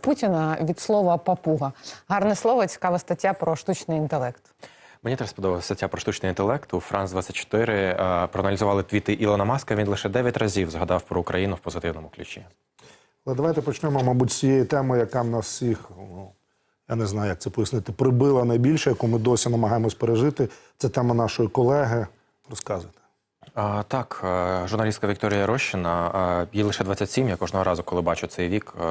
Путіна від слова папуга. Гарне слово, цікава стаття про штучний інтелект. Мені теж сподобалася стаття про штучний інтелект. У Франс 24 е, проаналізували твіти Ілона Маска. Він лише 9 разів згадав про Україну в позитивному ключі. Але давайте почнемо, мабуть, з цієї теми, яка нас всіх, ну, я не знаю, як це пояснити, прибила найбільше, яку ми досі намагаємось пережити. Це тема нашої колеги. Розказуйте. Так, е, журналістка Вікторія Рощина, е, їй лише 27, Я кожного разу, коли бачу цей вік, е,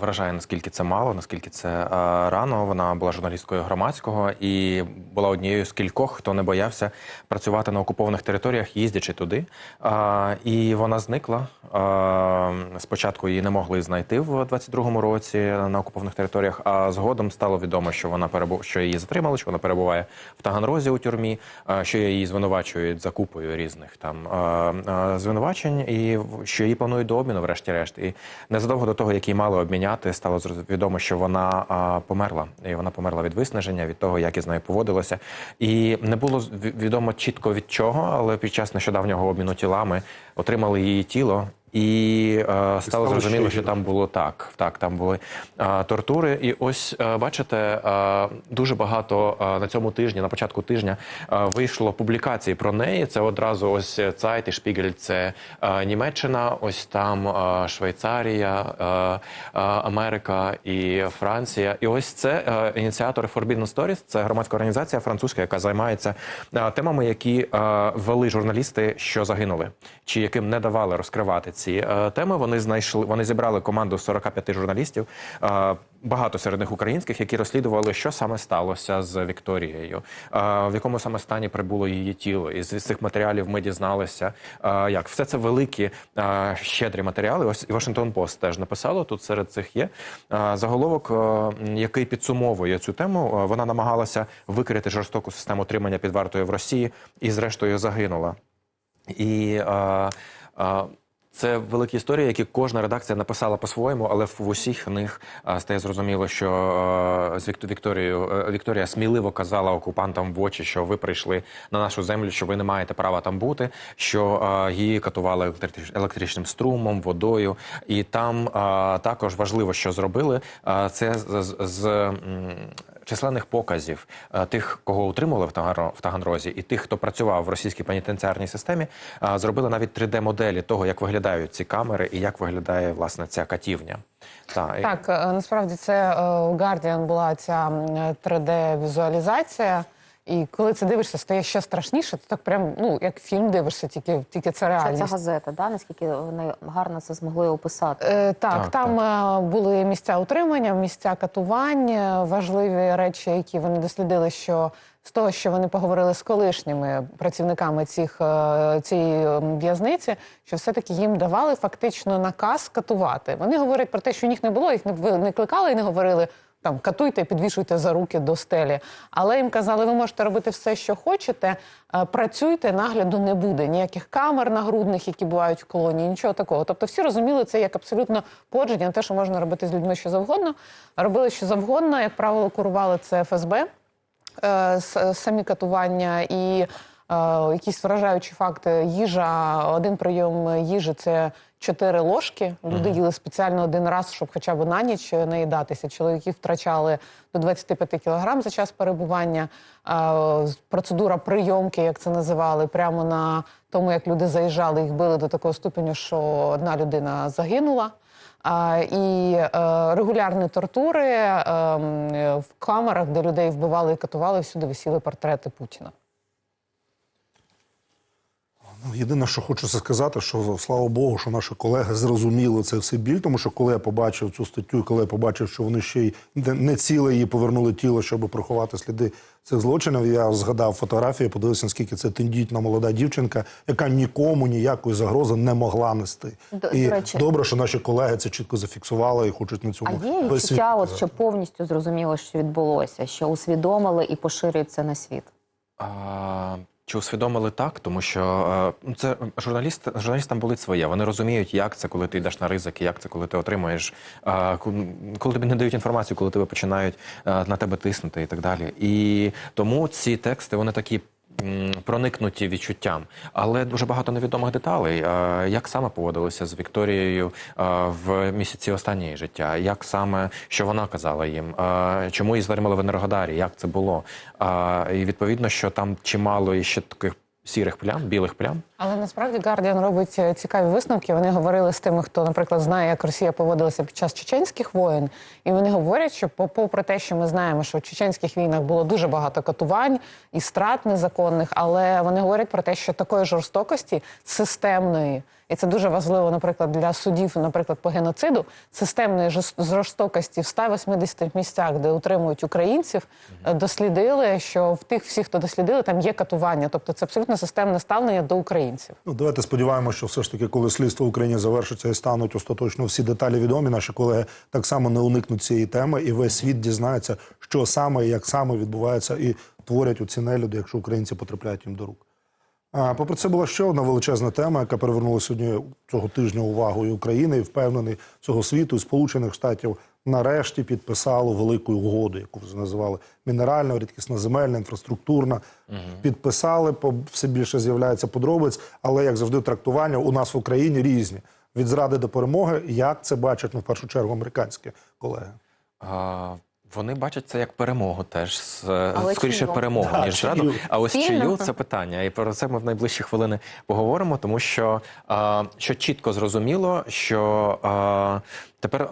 вражає наскільки це мало, наскільки це рано. Вона була журналісткою громадського і була однією з кількох, хто не боявся працювати на окупованих територіях, їздячи туди. І вона зникла. Спочатку її не могли знайти в 22-му році на окупованих територіях. А згодом стало відомо, що вона перебу... що її затримали, що вона перебуває в Таганрозі у тюрмі, що її звинувачують за купою різних там а, а, звинувачень, і що її планують до обміну, врешті-решт. І незадовго до того, як її мали обміняти, стало відомо, що вона померла. І вона померла від виснаження, від того, як із нею поводилося. І не було відомо чітко від чого, але під час нещодавнього обміну тілами отримали її тіло. І е, стало стало зрозуміло, ще що там було так. Так, там були е, тортури. І ось е, бачите, е, дуже багато е, на цьому тижні, на початку тижня, е, вийшло публікацій про неї. Це одразу ось Цайт і Шпігель, це е, Німеччина, ось там е, Швейцарія, е, е, Америка і Франція. І ось це е, ініціатори Forbidden Stories, це громадська організація французька, яка займається е, темами, які е, вели журналісти, що загинули, чи яким не давали розкривати ці е, теми. Вони знайшли, вони зібрали команду з 45 журналістів. е, Багато серед них українських, які розслідували, що саме сталося з Вікторією, е, в якому саме стані прибуло її тіло. І з цих матеріалів ми дізналися, як все це великі щедрі матеріали. Ось і Washington Post теж написало. Тут серед цих є заголовок, який підсумовує цю тему. Вона намагалася викрити жорстоку систему утримання під вартою в Росії і, зрештою, загинула. І е, е, це великі історії, які кожна редакція написала по-своєму, але в усіх них стає зрозуміло, що з Вікторією е, Вікторія сміливо казала окупантам в очі, що ви прийшли на нашу землю, що ви не маєте права там бути, що її катували електрич- електричним струмом, водою. І там також важливо, що зробили. Це з, численних показів е, тих, кого утримували в Таганро- Таганрозі, і тих, хто працював в російській пенітенціарній системі, е, зробили навіть 3D-моделі того, як виглядають ці камери і як виглядає власне ця катівня. Та, Так, е, насправді це у Guardian була ця м, 3D-візуалізація. І коли це дивишся, стає ще страшніше. Ти так прям, ну, як фільм дивишся, тільки, тільки це реальність. це газета, да? наскільки вони гарно це змогли описати. Е, так, Так, там е, були місця утримання, місця катувань, е, важливі речі, які вони дослідили, що з того, що вони поговорили з колишніми працівниками цих, е, цієї в'язниці, що все-таки їм давали фактично наказ катувати. Вони говорять про те, що їх не було, їх не, ви- не кликали і не говорили. Там катуйте, підвішуйте за руки до стелі. Але їм казали, ви можете робити все, що хочете. е, Працюйте, нагляду не буде. Ніяких камер нагрудних, які бувають в колонії, нічого такого. Тобто всі розуміли це як абсолютно подження те, що можна робити з людьми що завгодно. Робили що завгодно, як правило, курували це ФСБ, е, самі катування і якісь вражаючі факти. Їжа, один прийом їжі це чотири ложки. Люди їли спеціально один раз, щоб хоча б на ніч наїдатися. Чоловіки втрачали до 25 кілограм за час перебування. Е, Процедура прийомки, як це називали, прямо на тому, як люди заїжджали, їх били до такого ступеню, що одна людина загинула. А, і е, регулярні тортури е, е, в камерах, де людей вбивали і катували, всюди висіли портрети Путіна. Єдине, що хочу це сказати, що слава Богу, що наші колеги зрозуміли це все біль, тому що коли я побачив цю статтю, коли я побачив, що вони ще й не- ціле її повернули тіло, щоб приховати сліди цих злочинів, я згадав фотографії, подивився, наскільки це тендітна молода дівчинка, яка нікому ніякої загрози не могла нести. До- і до речі- добре, що наші колеги це чітко зафіксували і хочуть на А цьому є відчуття, от, що повністю зрозуміло, що відбулося, що усвідомили і поширюють це на світ. А, Чи усвідомили так, тому що е, ну, це журналіст, журналістам болить своє. Вони розуміють, як це, коли ти йдеш на ризики, як це, коли ти отримуєш, е, коли тобі не дають інформацію, коли тебе починають е, на тебе тиснути і так далі. І тому ці тексти вони такі проникнуті відчуттям, але дуже багато невідомих деталей. Як саме поводилися з Вікторією в місяці останньої життя? Як саме що вона казала їм? Чому її затримали в Енергодарі? Як це було? І відповідно, що там чимало і ще таких сірих плям, білих плям. Але насправді Гардіан робить е, цікаві висновки. Вони говорили з тими, хто, наприклад, знає, як Росія поводилася під час чеченських воєн, і вони говорять, що по- попри те, що ми знаємо, що в чеченських війнах було дуже багато катувань і страт незаконних, але вони говорять про те, що такої жорстокості системної. І це дуже важливо, наприклад, для судів, наприклад, по геноциду, системної жорстокості в 180 місцях, де утримують українців, е, дослідили, що в тих всіх, хто дослідили, там є катування. Тобто це абсолютно системне ставлення до українців. Ну, давайте сподіваємося, що все ж таки, коли слідство в Україні завершиться і стануть остаточно всі деталі відомі, наші колеги так само не уникнуть цієї теми, і весь світ дізнається, що саме і як саме відбувається, і творять оці нелюди, якщо українці потрапляють їм до рук. А попри це була ще одна величезна тема, яка перевернула сьогодні цього тижня увагу і України, і впевнений цього світу, і Сполучених Штатів нарешті підписало велику угоду, яку вже називали мінеральна, рідкісноземельна, інфраструктурна. Підписали, по- все більше з'являється подробиць, але як завжди, трактування у нас в Україні різні від зради до перемоги. Як це бачать ну, в першу чергу американські колеги? А, Вони бачать це як перемогу, теж з- Але скоріше чию? перемогу, Да, ніж зраду. А ось Спільно? чию це питання, і про це ми в найближчі хвилини поговоримо, тому що, що чітко зрозуміло, що тепер.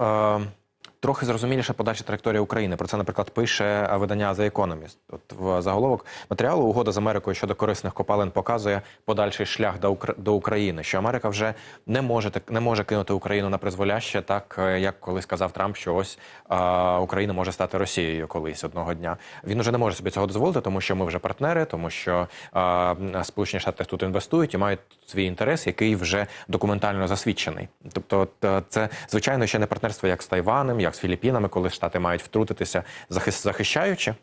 Трохи зрозуміліша подальша траєкторія України. Про це, наприклад, пише видання The Economist. От в заголовок матеріалу угода з Америкою щодо корисних копалин показує подальший шлях до Укра- до України. Що Америка вже не може не може кинути Україну на призволяще, так е, як колись сказав Трамп, що ось а, Україна може стати Росією колись одного дня. Він уже не може собі цього дозволити, тому що ми вже партнери, тому що а, Сполучені Штати тут інвестують і мають свій інтерес, який вже документально засвідчений. Тобто, е, це звичайно ще не партнерство як з Тайванем, як з Філіппінами, коли Штати мають втрутитися, захищаючи.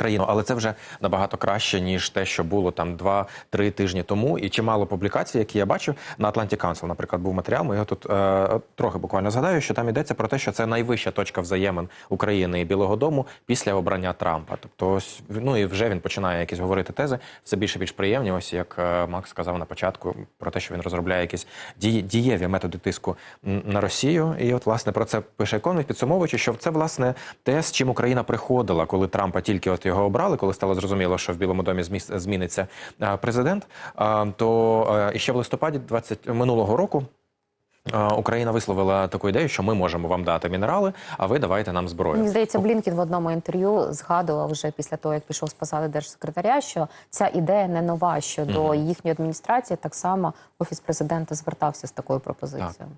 Країну, але це вже набагато краще ніж те, що було там два-три тижні тому. І чимало публікацій, які я бачив на Atlantic Council, наприклад, був матеріал. Ми його тут е, трохи буквально згадаю, що там йдеться про те, що це найвища точка взаємин України і Білого Дому після обрання Трампа. Тобто, ось ну і вже він починає якісь говорити тези, все більше більш приємні. Ось як е, Макс сказав на початку, про те, що він розробляє якісь діє- дієві методи тиску на Росію. І от власне про це пише Економіст, підсумовуючи, що це власне те, з чим Україна приходила, коли Трампа тільки от його обрали, коли стало зрозуміло, що в Білому домі зміниться президент. То ще в листопаді 20 минулого року. Україна висловила таку ідею, що ми можемо вам дати мінерали, а ви давайте нам зброю. Мені здається, Блінкін в одному інтерв'ю згадував вже після того, як пішов з посади держсекретаря, що ця ідея не нова. Що до їхньої адміністрації так само офіс президента звертався з такою пропозицією. Так,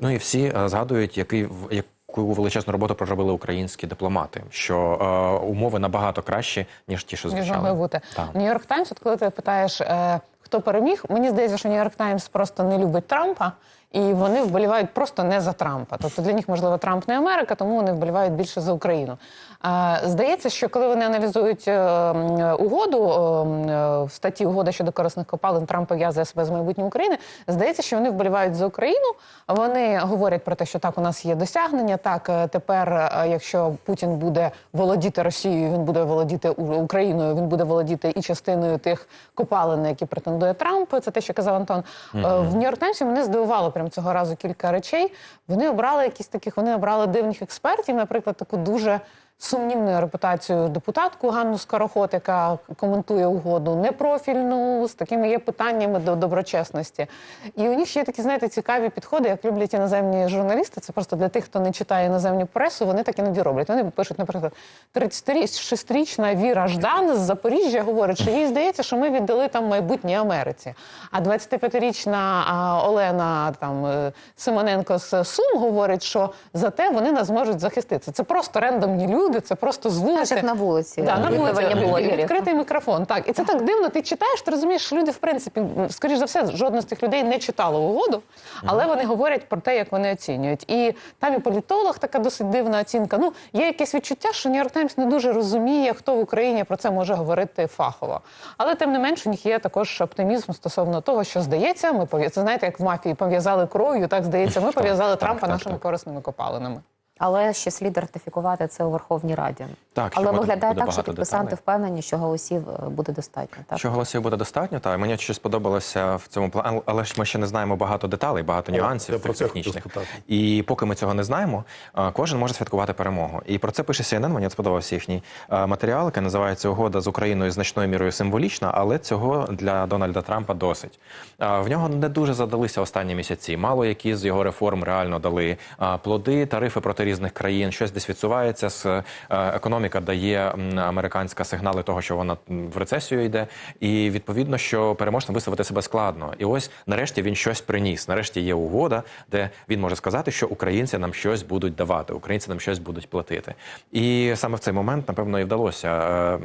ну і всі е, згадують, який в- яку величезну роботу проробили українські дипломати, що е, умови набагато кращі ніж ті, що звучали. могли бути. Так. Нью-Йорк Таймс, от коли ти питаєш, е, хто переміг, мені здається, що Нью-Йорк Таймс просто не любить Трампа, і вони вболівають просто не за Трампа. Тобто для них, можливо, Трамп не Америка, тому вони вболівають більше за Україну. Е, здається, що коли вони аналізують е, угоду е, е, в статті угода щодо корисних копалин, Трамп пов'язує себе з майбутнім України. Здається, що вони вболівають за Україну. Вони говорять про те, що так у нас є досягнення. Так е, тепер, е, якщо Путін буде володіти Росією, він буде володіти Україною, він буде володіти і частиною тих копалин, які претендує Трамп. Це те, що казав Антон. Е, В Нью-Йорк Таймсі мене здивувало прям цього разу кілька речей. Вони обрали якісь таких, вони обрали дивних експертів, наприклад, таку дуже. Сумнівною репутацією депутатку Ганну Скороход, яка коментує угоду непрофільну, з такими є питаннями до доброчесності. І у них ще є такі, знаєте, цікаві підходи, як люблять іноземні журналісти. Це просто для тих, хто не читає іноземну пресу, вони так іноді роблять. Вони пишуть, наприклад, 36-річна Віра Ждан з Запоріжжя говорить, що їй здається, що ми віддали там майбутнє Америці. А 25-річна Олена там е, Симоненко з Сум говорить, що зате вони нас зможуть захистити. Це просто рендомні люди, це просто з вулиці. як на вулиці Да, на вулиці блогерів. відкритий мікрофон. Так, і це так дивно. Ти читаєш, ти розумієш, що люди, в принципі, скоріш за все, жодне з тих людей не читало угоду, але вони говорять про те, як вони оцінюють. І там і політолог така досить дивна оцінка. Ну, є якесь відчуття, що Нью-Йорк Таймс не дуже розуміє, хто в Україні про це може говорити фахово. Але тим не менш, у них є також оптимізм стосовно того, що здається, ми це знаєте, як в мафії пов'язали кров'ю, так здається, ми пов'язали Трампа нашими корисними копалинами. Але ще слід ратифікувати це у Верховній Раді. Так, але виглядає так, що підписанти деталей. впевнені, що голосів е, буде достатньо. Так Що голосів буде достатньо, та мені ще сподобалося в цьому плані, але ж ми ще не знаємо багато деталей, багато нюансів про технічних. І поки ми цього не знаємо, кожен може святкувати перемогу. І про це пише CNN, Мені сподобався їхній а, матеріал, який називається Угода з Україною значною мірою символічна, але цього для Дональда Трампа досить. В нього не дуже задалися останні місяці. Мало які з його реформ реально дали плоди, тарифи проти різних країн. Щось десь відсувається. З е, економіка дає американська сигнали того, що вона в рецесію йде, і відповідно, що переможцем виставити себе складно. І ось нарешті він щось приніс. Нарешті є угода, де він може сказати, що українці нам щось будуть давати, українці нам щось будуть платити. І саме в цей момент, напевно, і вдалося е,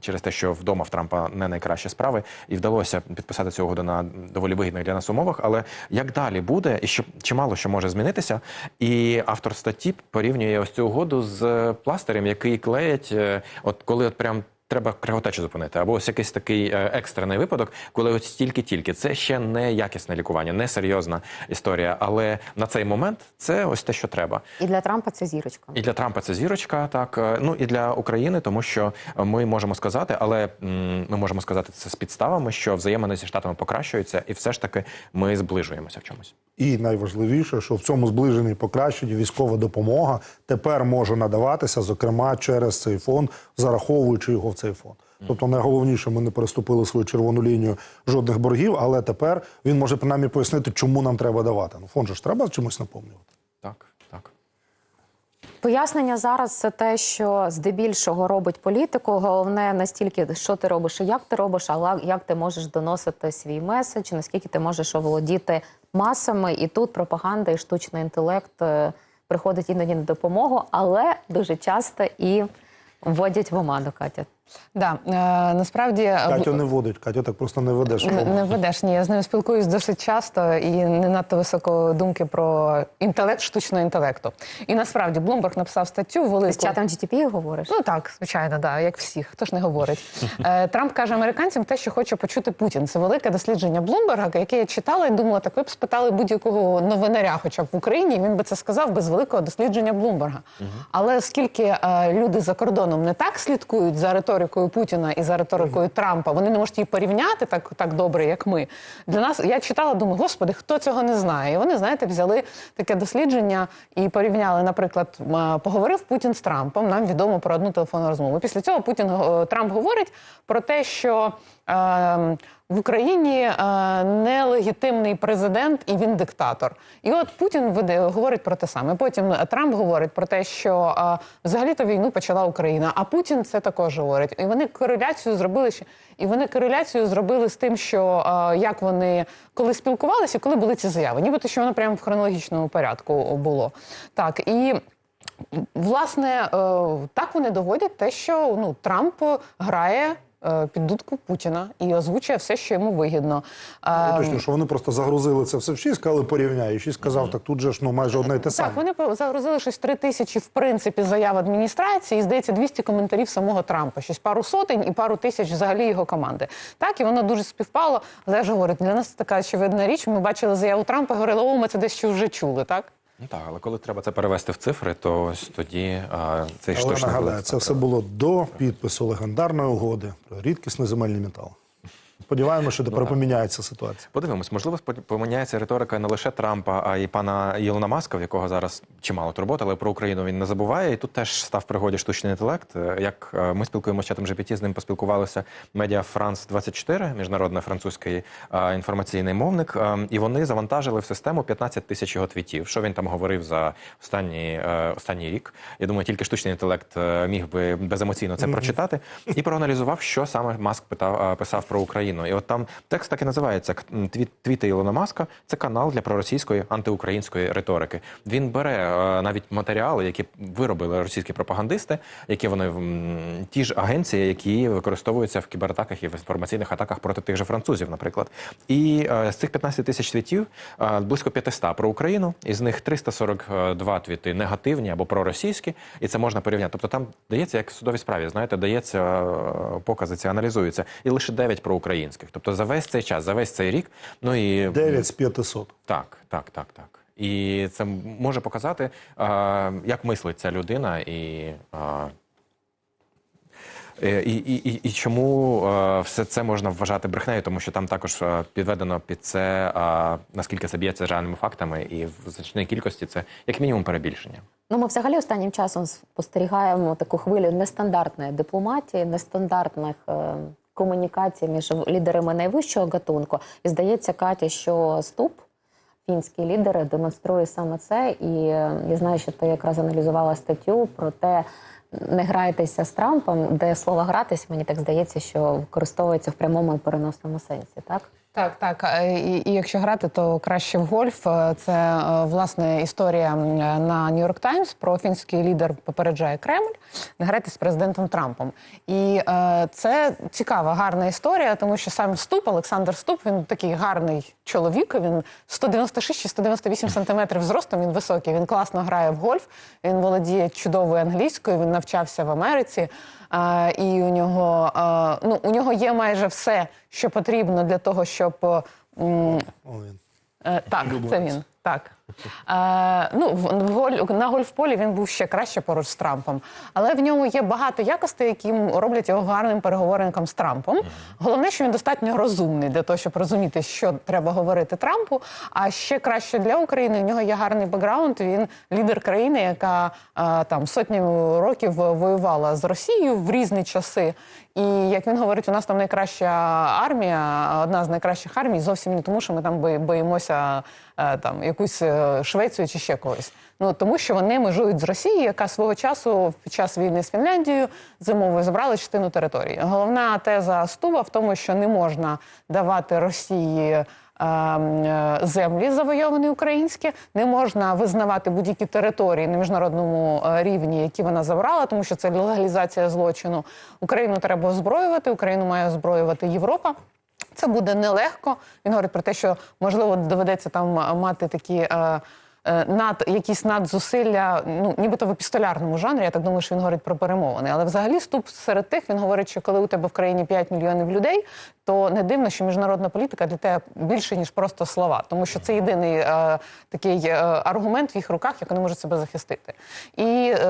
через те, що вдома в Трампа не найкращі справи, і вдалося підписати цю угоду на доволі вигідних для нас умовах. Але як далі буде, і що чимало що може змінитися, і автор статті порівнює ось цю угоду з пластирем, який клеять, е, от коли от прям. Треба кривотечу зупинити, або ось якийсь такий е, екстрений випадок, коли ось тільки-тільки це ще не якісне лікування, не серйозна історія. Але на цей момент це ось те, що треба. і для Трампа це зірочка. І для Трампа це зірочка, так е, ну і для України, тому що ми можемо сказати, але ми можемо сказати це з підставами, що взаємини зі штатами покращуються, і все ж таки ми зближуємося в чомусь. І найважливіше, що в цьому зближенні покращенні військова допомога тепер може надаватися, зокрема через цей фонд, зараховуючи його в цей фонд. Тобто найголовніше, ми не переступили свою червону лінію жодних боргів, але тепер він може принаймні пояснити, чому нам треба давати. Ну фонд же ж треба чимось наповнювати. Так, так. Пояснення зараз це те, що здебільшого робить політику. Головне настільки, що ти робиш і як ти робиш, але як ти можеш доносити свій меседж, наскільки ти можеш оволодіти масами. І тут пропаганда і штучний інтелект е, приходить іноді на допомогу, але дуже часто і вводять в оману, Катя. Да, е, насправді Катя не водить, Катя так просто не ведеш. Не, не ведеш, ні. Я з ним спілкуюсь досить часто і не надто високо думки про інтелект, штучного інтелекту. І насправді Блумберг написав статтю Ти велику. з чатом GTP говориш? Ну так, звичайно, да, як всіх, хто ж не говорить. Е, Трамп каже американцям те, що хоче почути Путін. Це велике дослідження Блумберга, яке я читала і думала, так ви б спитали будь-якого новинаря, хоча б в Україні, він би це сказав без великого дослідження Блумберга. Але оскільки е, люди за кордоном не так слідкують за риторикою Путіна і за риторикою Трампа, вони не можуть її порівняти так, так добре, як ми. Для нас я читала, думаю, господи, хто цього не знає? І вони, знаєте, взяли таке дослідження і порівняли, наприклад, поговорив Путін з Трампом. Нам відомо про одну телефонну розмову. Після цього Путін е, Трамп говорить про те, що. е, в Україні е, нелегітимний президент і він диктатор. І от Путін веде, говорить про те саме. Потім Трамп говорить про те, що е, взагалі-то війну почала Україна, а Путін це також говорить. І вони кореляцію зробили ще. І вони кореляцію зробили з тим, що е, як вони коли спілкувалися, коли були ці заяви. Нібито що воно прямо в хронологічному порядку було. Так і. Власне, так вони доводять те, що ну Трамп грає під дудку Путіна і озвучує все, що йому вигідно. Е, Точно, що вони просто загрузили це все в шість, сказали порівняй. І шість сказав, так тут же ж ну майже одне й те саме. Так, вони загрузили щось три тисячі, в принципі, заяв адміністрації, і здається, 200 коментарів самого Трампа. Щось пару сотень і пару тисяч взагалі його команди. Так, і воно дуже співпало. Але я ж говорю, для нас така очевидна річ. Ми бачили заяву Трампа, говорили, о, ми це дещо вже чули, так? Ну так, але коли треба це перевести в цифри, то ось тоді а, цей Але нагадаю, це все було до підпису легендарної угоди про рідкісний земельний метал. Сподіваємося, що тепер поміняється ситуація. Подивимось, можливо, поміняється риторика не лише Трампа, а й пана Ілона Маска, в якого зараз чимало турбот, але про Україну він не забуває. І тут теж став пригоді штучний інтелект. Е, Як е, ми спілкуємося з чатом GPT, з ним поспілкувалися медіа Франс 24 міжнародний французький е, інформаційний мовник. І вони завантажили в систему 15 тисяч його твітів. Що він там говорив за останній, останній рік? Я думаю, тільки штучний інтелект міг би беземоційно це прочитати і проаналізував, що саме Маск питав, писав про Україну. І от там текст так і називається м, «Твіт- Твіти Ілона Маска. Це канал для проросійської антиукраїнської риторики. Він бере е, навіть матеріали, які виробили російські пропагандисти, які вони ті ж агенції, які використовуються в кібератаках і в інформаційних атаках проти тих же французів, наприклад. І е, з цих 15 тисяч твітів е, близько 500 про Україну, із них 342 твіти негативні або проросійські, і це можна порівняти. Тобто там дається як в судовій справі, знаєте, дається покази, ці аналізуються, і лише 9 про українських. Тобто за весь цей час, за весь цей рік, ну і 9 з 500. так, так, так, так. І це може показати, е, як мислить ця людина, і, е, е, і, і, і, і чому е, все це можна вважати брехнею, тому що там також е, підведено під це, е, наскільки це б'ється з реальними фактами, і в значній кількості це як мінімум перебільшення. Ну, ми взагалі останнім часом спостерігаємо таку хвилю нестандартної дипломатії, нестандартних е, комунікацій між лідерами найвищого гатунку. І здається, Каті, що ступ. Фінські лідери демонструє саме це, і я знаю, що ти якраз аналізувала статтю про те, не грайтеся з Трампом, де слово гратись, мені так здається, що використовується в прямому і переносному сенсі, так? Так, так. І, і якщо грати, то краще в гольф. Е, Це е, власне історія на Нью-Йорк Таймс про фінський лідер попереджає Кремль не грати з президентом Трампом. І е, це цікава, гарна історія, тому що сам Ступ, Олександр Ступ, він такий гарний чоловік. Він 196 чи 198 сантиметрів зростом. Він високий. Він класно грає в гольф. Він володіє чудовою англійською. Він навчався в Америці. Е, і у нього а, ну у нього є майже все, що потрібно для того, щоб м, О, він. Е, так, це він. Так. Е, ну, в, в голь, на гольфполі він був ще краще поруч з Трампом. Але в ньому є багато якостей, які роблять його гарним переговорником з Трампом. Головне, що він достатньо розумний для того, щоб розуміти, що треба говорити Трампу. А ще краще для України. У нього є гарний бекграунд. Він лідер країни, яка е, там сотні років воювала з Росією в різні часи. І як він говорить, у нас там найкраща армія, одна з найкращих армій, зовсім не тому, що ми там бої- боїмося там якусь е, Швецію чи ще когось. Ну тому, що вони межують з Росією, яка свого часу під час війни з Фінляндією зимовою забрала частину території. Головна теза Стуба в тому, що не можна давати Росії. е, е, Землі завойовані українські не можна визнавати будь-які території на міжнародному е, рівні, які вона забрала, тому що це легалізація злочину. Україну треба озброювати, Україну має озброювати Європа. Це буде нелегко. Він говорить про те, що можливо доведеться там мати такі. Е, над якісь надзусилля, ну нібито в епістолярному жанрі. Я так думаю, що він говорить про перемовини. Але взагалі ступ серед тих він говорить, що коли у тебе в країні 5 мільйонів людей, то не дивно, що міжнародна політика для тебе більше ніж просто слова, тому що це єдиний е, такий е, аргумент в їх руках, як вони можуть себе захистити. І е,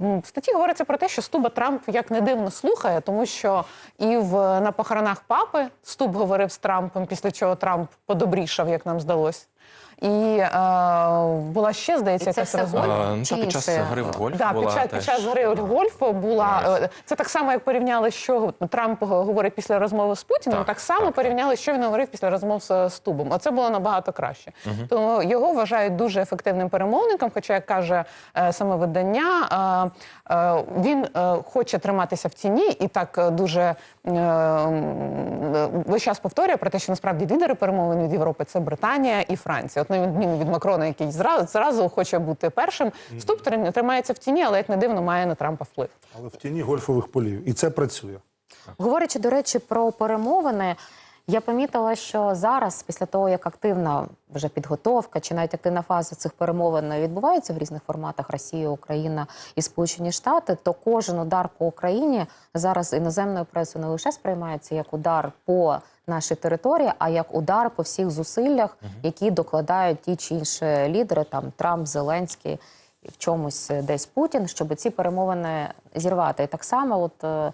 в статті говориться про те, що Стуба Трамп як не дивно слухає, тому що і в на похоронах папи Стуб говорив з Трампом, після чого Трамп подобрішав, як нам здалось. І е, була ще, здається, І це якась все розмова. гольф? Е, ну, Чи та під час інше? гри в гольф Да, була під час, теж. під час гри гольфу була е, це так само, як порівняли, що Трамп говорить після розмови з Путіним. Так, Так, само так. порівняли, що він говорив після розмов з, з Тубом. Оце було набагато краще. Тому його вважають дуже ефективним перемовником. Хоча, як каже е, саме видання, е, е, він е, хоче триматися в тіні і так е, дуже е, м, весь час повторює про те, що насправді лідери перемовин від Європи це Британія і Франція. От на відміну від Макрона, який зразу, зразу хоче бути першим. Вступ трим- тримається в тіні, але як не дивно, має на Трампа вплив. Але в тіні гольфових полів. І це працює. Говорячи, до речі, про перемовини, я помітила, що зараз, після того, як активна вже підготовка чи навіть активна фаза цих перемовин відбувається в різних форматах Росія, Україна і Сполучені Штати, то кожен удар по Україні зараз іноземною пресою не лише сприймається як удар по нашій території, а як удар по всіх зусиллях, які докладають ті чи інші лідери, там Трамп, Зеленський. В чомусь десь Путін, щоб ці перемовини зірвати. І так само, от е,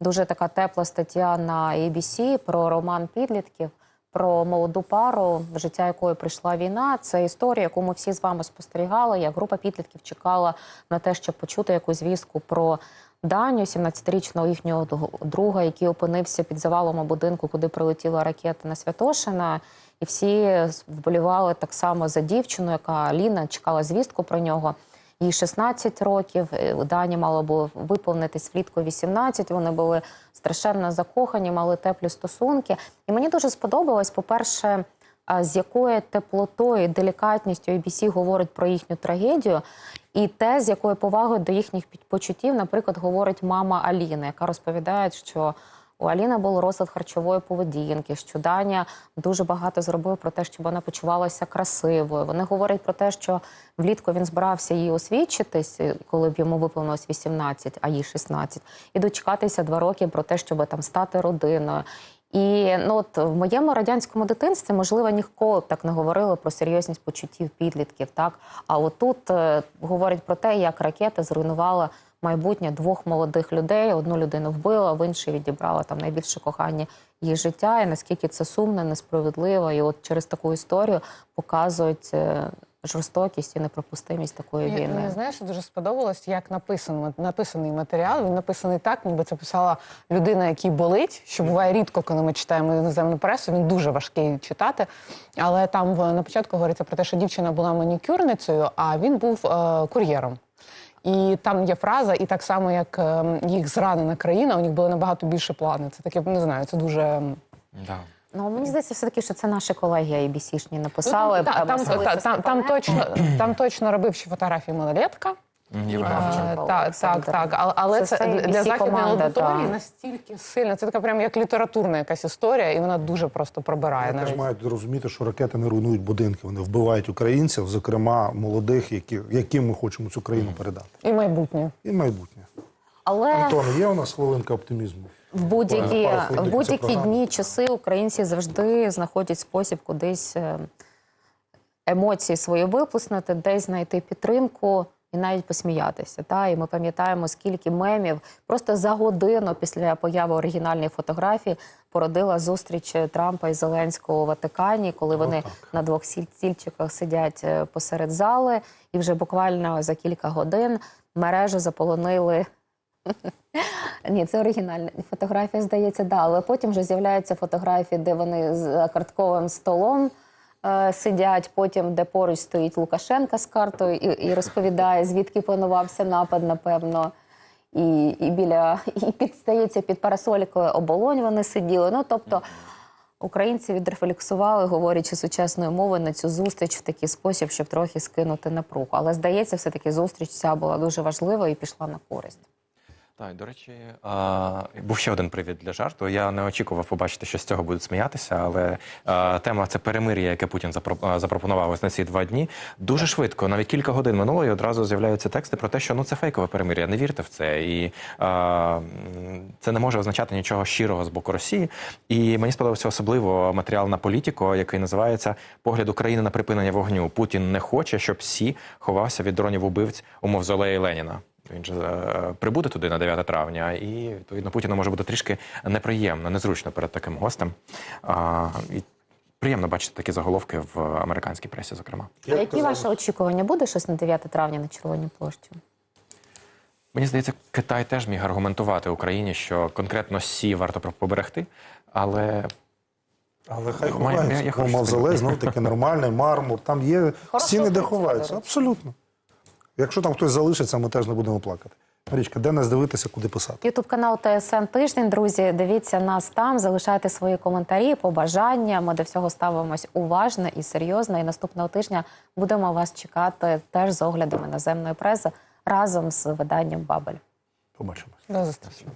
дуже така тепла стаття на ABC про роман підлітків, про молоду пару, в життя якої прийшла війна. Це історія, яку ми всі з вами спостерігали. Як група підлітків чекала на те, щоб почути якусь звістку про Даню, 17-річного їхнього друга, який опинився під завалом будинку, куди прилетіла ракета на Святошина. І всі вболівали так само за дівчину, яка Ліна чекала звістку про нього. Їй 16 років. е, Дані мало було виповнитись влітку 18. Вони були страшенно закохані, мали теплі стосунки. І мені дуже сподобалось, по-перше, з якою теплотою делікатністю ABC говорить про їхню трагедію, і те, з якою повагою до їхніх почуттів, наприклад, говорить мама Аліни, яка розповідає, що у Аліни був розлад харчової поведінки, що Даня дуже багато зробив про те, щоб вона почувалася красивою. Вони говорять про те, що влітку він збирався їй освідчитись, коли б йому виповнилось 18, а їй 16, і дочекатися два роки про те, щоб там стати родиною. І ну от в моєму радянському дитинстві, можливо, ніколи так не говорили про серйозність почуттів підлітків. Так а отут е, говорять про те, як ракета зруйнувала майбутнє двох молодих людей. Одну людину вбила, в іншій відібрала там найбільше кохання її життя, і наскільки це сумно, несправедливо. І от через таку історію показують е, жорстокість і неприпустимість такої війни. мені знаєш, дуже сподобалось, як написано, написаний матеріал. Він написаний так, ніби це писала людина, якій болить, що буває рідко, коли ми читаємо іноземну пресу. Він дуже важкий читати. Але там в- на початку говориться про те, що дівчина була манікюрницею, а він був е, кур'єром. І там є фраза, і так само, як е, їх зранена країна, у них були набагато більше плани. Це таке, не знаю, це дуже. м, Да. Ну мені здається, все таки, що це наші колеги ABC-шні написали. Ну, та- там, Василиса та- там, там, точно, там точно робив ще фотографії малолетка. Так, так, так. Але, але Це це, для західної аудиторії настільки сильно. Це така прям як літературна якась історія, і вона дуже просто пробирає. Вони навіть. мають розуміти, що ракети не руйнують будинки, вони вбивають українців, зокрема молодих, які, яким ми хочемо цю країну передати. І майбутнє. І майбутнє. Але Антон, є у нас хвилинка оптимізму? в будь-які, в будь-які дні, часи українці завжди знаходять спосіб кудись е, емоції свої виплеснути, десь знайти підтримку і навіть посміятися. Та? І ми пам'ятаємо, скільки мемів просто за годину після появи оригінальної фотографії породила зустріч Трампа і Зеленського у Ватикані, коли вони так. на двох сіль- стільчиках сидять е, посеред зали, і вже буквально за кілька годин мережу заполонили ні, це оригінальна фотографія, здається, да. Але потім вже з'являються фотографії, де вони з картковим столом сидять, потім де поруч стоїть Лукашенка з картою і, і розповідає, звідки планувався напад, напевно. І, і біля і під здається, під парасолькою оболонь вони сиділи. Ну тобто. Українці відрефлексували, говорячи сучасною мовою, на цю зустріч в такий спосіб, щоб трохи скинути напругу. Але здається, все таки зустріч ця була дуже важлива і пішла на користь. Так, до речі, а, був ще один привід для жарту. Я не очікував побачити, що з цього будуть сміятися, але а, тема це перемир'я, яке Путін запро- запропонував ось на ці два дні. Дуже швидко, навіть кілька годин минуло, і одразу з'являються тексти про те, що ну це фейкове перемир'я. Не вірте в це. І а, це не може означати нічого щирого з боку Росії. І мені сподобався особливо матеріал на політико, який називається Погляд України на припинення вогню. Путін не хоче, щоб Сі ховався від дронів убивць у мавзолеї Леніна. Він же е, прибуде туди на 9 травня, і відповідно Путіну може бути трішки неприємно, незручно перед таким гостем. А, і приємно бачити такі заголовки в американській пресі, зокрема. А які ваші очікування? Буде щось на 9 травня на Червоній площі? Мені здається, Китай теж міг аргументувати Україні, що конкретно Сі варто поберегти, але Але хай ховаються. Мавзолей, знов таки нормальний, мармур. Там є стіни, де ховаються. Абсолютно. Якщо там хтось залишиться, ми теж не будемо плакати. Марічка, де нас дивитися, куди писати? Ютуб канал ТСН Тиждень. Друзі, дивіться нас там, залишайте свої коментарі, побажання. Ми до всього ставимось уважно і серйозно. І наступного тижня будемо вас чекати теж з оглядами наземної преси разом з виданням Бабель. Побачимось. До зустрічі.